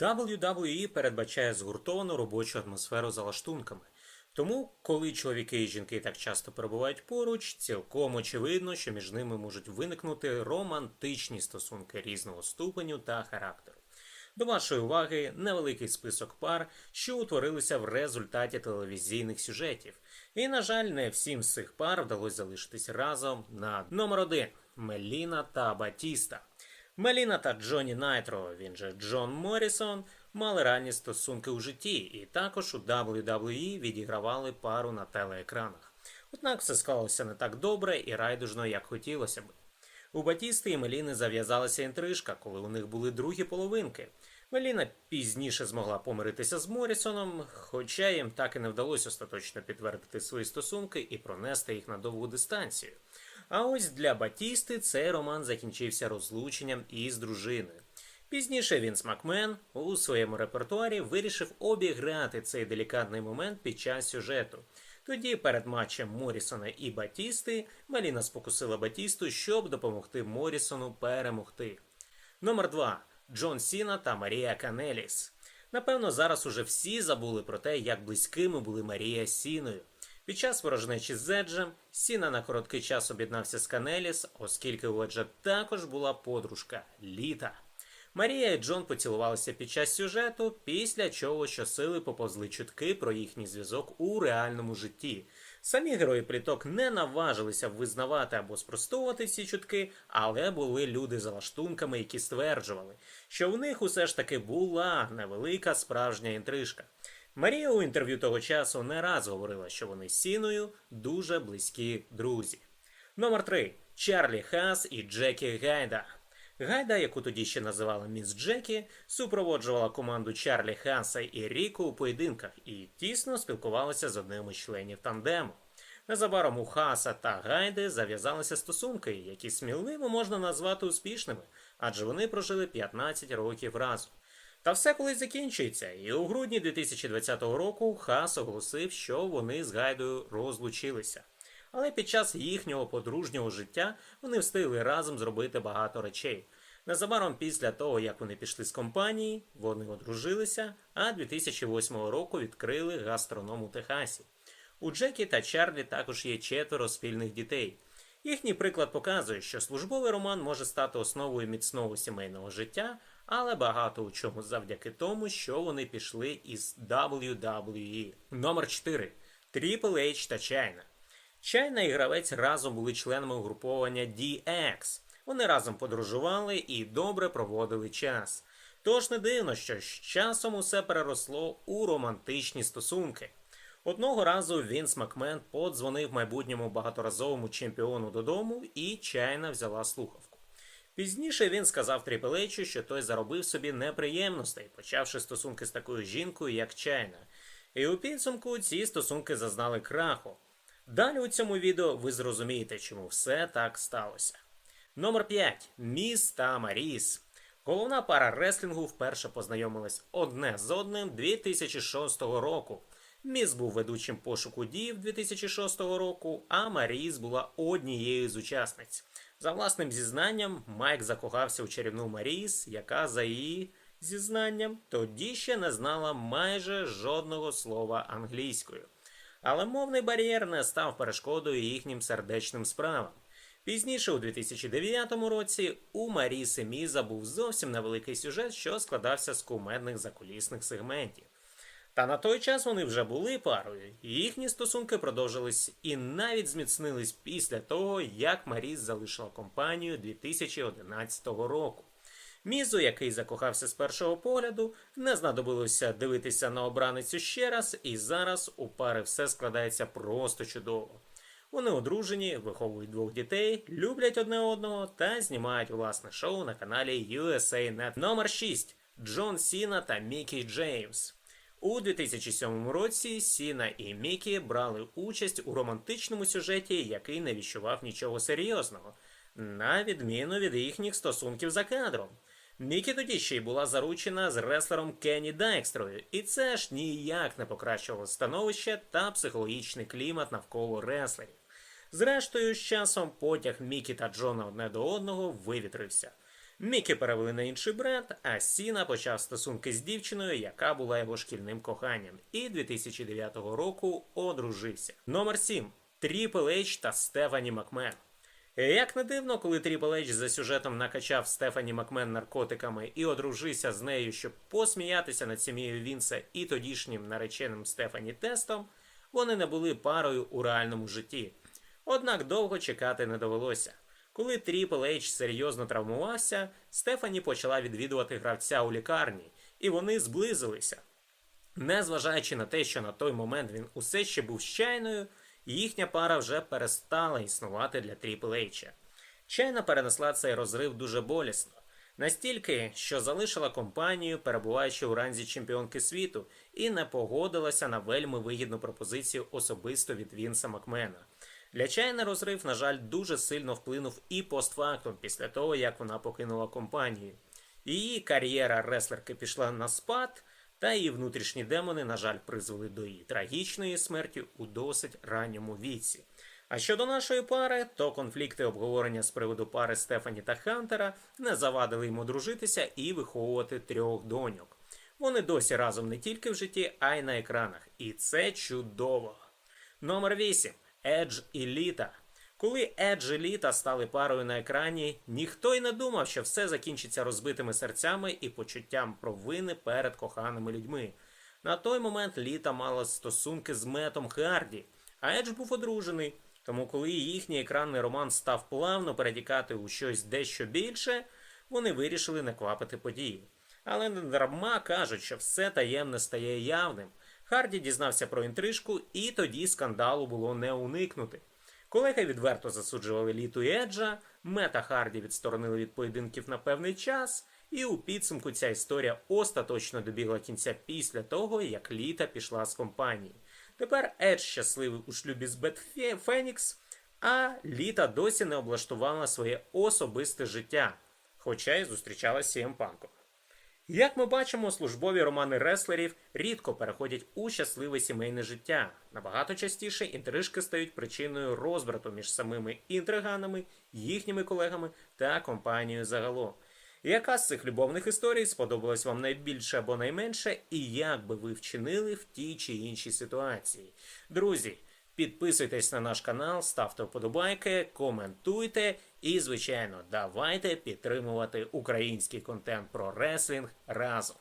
WWE передбачає згуртовану робочу атмосферу за лаштунками. Тому, коли чоловіки і жінки так часто перебувають поруч, цілком очевидно, що між ними можуть виникнути романтичні стосунки різного ступеню та характеру. До вашої уваги невеликий список пар, що утворилися в результаті телевізійних сюжетів. І, на жаль, не всім з цих пар вдалося залишитись разом на номер 1 Меліна та Батіста. Меліна та Джонні Найтро, він же Джон Моррісон, мали ранні стосунки у житті, і також у WWE відігравали пару на телеекранах. Однак все склалося не так добре і райдужно, як хотілося б. У Батісти і Меліни зав'язалася інтрижка, коли у них були другі половинки. Меліна пізніше змогла помиритися з Моррісоном, хоча їм так і не вдалося остаточно підтвердити свої стосунки і пронести їх на довгу дистанцію. А ось для Батісти цей роман закінчився розлученням із дружиною. Пізніше Вінс Макмен у своєму репертуарі вирішив обіграти цей делікатний момент під час сюжету. Тоді перед матчем Морісона і Батісти Меліна спокусила Батісту, щоб допомогти Морісону перемогти. Номер 2. Джон Сіна та Марія Канеліс. Напевно, зараз уже всі забули про те, як близькими були Марія з Сіною. Під час ворожнечі з Еджем Сіна на короткий час об'єднався з Канеліс, оскільки у Еджа також була подружка Літа. Марія і Джон поцілувалися під час сюжету, після чого щосили поповзли чутки про їхній зв'язок у реальному житті. Самі герої пліток не наважилися визнавати або спростовувати ці чутки, але були люди за лаштунками, які стверджували, що в них усе ж таки була невелика справжня інтрижка. Марія у інтерв'ю того часу не раз говорила, що вони з Сіною дуже близькі друзі. Номер 3. Чарлі Хас і Джекі Гайда. Гайда, яку тоді ще називали Міс Джекі, супроводжувала команду Чарлі Хаса і Ріко у поєдинках і тісно спілкувалася з одним із членів тандему. Незабаром у Хаса та Гайди зав'язалися стосунки, які сміливо можна назвати успішними, адже вони прожили 15 років разом. Та все колись закінчується, і у грудні 2020 року Хас оголосив, що вони з Гайдою розлучилися. Але під час їхнього подружнього життя вони встигли разом зробити багато речей. Незабаром після того, як вони пішли з компанії, вони одружилися, а 2008 року відкрили гастроном у Техасі. У Джекі та Чарлі також є четверо спільних дітей. Їхній приклад показує, що службовий роман може стати основою міцного сімейного життя, але багато у чому завдяки тому, що вони пішли із WWE. Номер 4. Triple H та China. Чайна і гравець разом були членами угруповання DX. Вони разом подорожували і добре проводили час. Тож не дивно, що з часом усе переросло у романтичні стосунки. Одного разу Вінс Макмен подзвонив майбутньому багаторазовому чемпіону додому, і чайна взяла слухавку. Пізніше він сказав Тріпелечу, що той заробив собі неприємностей, почавши стосунки з такою жінкою, як чайна. І у підсумку ці стосунки зазнали краху. Далі у цьому відео ви зрозумієте, чому все так сталося. Номер 5. Міс та Маріс. Головна пара реслінгу вперше познайомилась одне з одним 2006 року. Міс був ведучим пошуку дів 2006 року, а Маріс була однією з учасниць. За власним зізнанням, Майк закохався у чарівну Маріс, яка за її зізнанням тоді ще не знала майже жодного слова англійською. Але мовний бар'єр не став перешкодою їхнім сердечним справам. Пізніше, у 2009 році, у Маріси Міза був зовсім невеликий сюжет, що складався з кумедних закулісних сегментів. Та на той час вони вже були парою, і їхні стосунки продовжились і навіть зміцнились після того, як Маріс залишила компанію 2011 року. Мізу, який закохався з першого погляду, не знадобилося дивитися на обраницю ще раз, і зараз у пари все складається просто чудово. Вони одружені, виховують двох дітей, люблять одне одного та знімають власне шоу на каналі USA Net. Номер 6. Джон Сіна та Мікі Джеймс. У 2007 році Сіна і Мікі брали участь у романтичному сюжеті, який не віщував нічого серйозного, на відміну від їхніх стосунків за кадром. Мікі тоді ще й була заручена з реслером Кенні Дайкстрою, і це ж ніяк не покращувало становище та психологічний клімат навколо реслерів. Зрештою, з часом потяг Мікі та Джона одне до одного вивітрився. Мікі перевели на інший бренд, а Сіна почав стосунки з дівчиною, яка була його шкільним коханням, і 2009 року одружився. Номер 7. Тріпл H та Стефані Макмен. Як не дивно, коли Тріпл H за сюжетом накачав Стефані Макмен наркотиками і одружився з нею, щоб посміятися над сім'єю Вінса і тодішнім нареченим Стефані Тестом, вони не були парою у реальному житті. Однак довго чекати не довелося. Коли Тріпл H серйозно травмувався, Стефані почала відвідувати гравця у лікарні, і вони зблизилися. Незважаючи на те, що на той момент він усе ще був з чайною, їхня пара вже перестала існувати для Тріпл H. Чайна перенесла цей розрив дуже болісно, настільки, що залишила компанію, перебуваючи у ранзі чемпіонки світу, і не погодилася на вельми вигідну пропозицію особисто від Вінса Макмена. Для розрив, на жаль, дуже сильно вплинув і постфактум після того, як вона покинула компанію. Її кар'єра реслерки пішла на спад, та її внутрішні демони, на жаль, призвели до її трагічної смерті у досить ранньому віці. А щодо нашої пари, то конфлікти обговорення з приводу пари Стефані та Хантера не завадили йому дружитися і виховувати трьох доньок. Вони досі разом не тільки в житті, а й на екранах. І це чудово. Номер 8. Едж і Літа. Коли Едж і Літа стали парою на екрані, ніхто й не думав, що все закінчиться розбитими серцями і почуттям провини перед коханими людьми. На той момент Літа мала стосунки з Метом Харді, а Едж був одружений. Тому, коли їхній екранний роман став плавно перетікати у щось дещо більше, вони вирішили не квапити події. Але не дарма кажуть, що все таємне стає явним. Харді дізнався про інтрижку, і тоді скандалу було не уникнути. Колеги відверто засуджували літу і Еджа, мета Харді відсторонили від поєдинків на певний час, і у підсумку ця історія остаточно добігла кінця після того, як літа пішла з компанії. Тепер Едж щасливий у шлюбі з Бет Фенікс, а літа досі не облаштувала своє особисте життя, хоча й зустрічалася з Панком. Як ми бачимо, службові романи реслерів рідко переходять у щасливе сімейне життя. Набагато частіше інтрижки стають причиною розбрату між самими інтриганами, їхніми колегами та компанією загалом. Яка з цих любовних історій сподобалась вам найбільше або найменше, і як би ви вчинили в тій чи іншій ситуації? Друзі, підписуйтесь на наш канал, ставте вподобайки, коментуйте і, звичайно, давайте підтримувати український контент про реслінг разом.